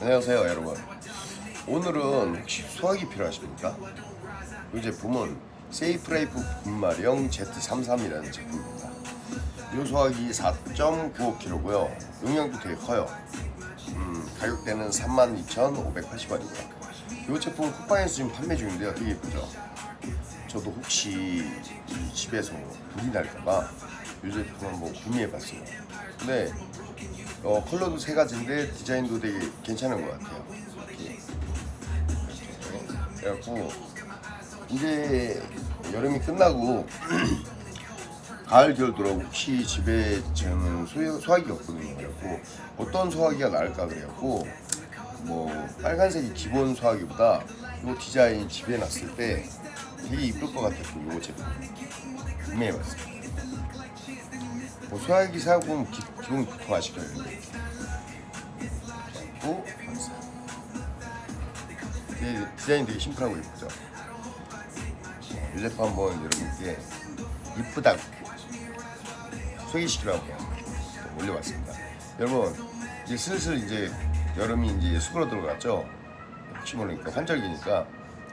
안녕하세요 여러분. 오늘은 혹시 수학이 필요하십니까? 이 제 품은 세이프라이프 분말형 Z33이라는 제품입니다. 이 수학이 4.95kg고요. 용량도 되게 커요. 음, 가격대는 32,580원입니다. 이 제품 쿠팡에서 지금 판매 중인데요. 되게 예쁘죠? 저도 혹시 이 집에서 불이 날까봐 이 제품 한번 구매해봤어요 근데 어, 컬러도 세 가지인데 디자인도 되게 괜찮은 것 같아요. 이렇게. 그래갖고 이제 여름이 끝나고 가을 겨울 들어 혹시 집에 저는 소, 소화기 없거든요. 그래갖고 어떤 소화기가 나을까 그래갖고 뭐 빨간색이 기본 소화기보다 이 디자인 집에 놨을 때 되게 이쁠 것 같아서 이거 제품 구매해봤어요. 뭐 소화기 사고 기, 기본 보통 아시거든요. 고 되게 디자인 되게 심플하고 예쁘죠. 이 제품 한번 여러분께 이쁘다고 소개시키려고 올려봤습니다. 여러분 이제 슬슬 이제 여름이 이제 수그러 들어갔죠. 혹시 모르니까 환절기니까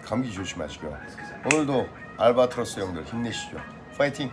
감기 조심하시고요. 오늘도 알바트로스 형들 힘내시죠. 파이팅!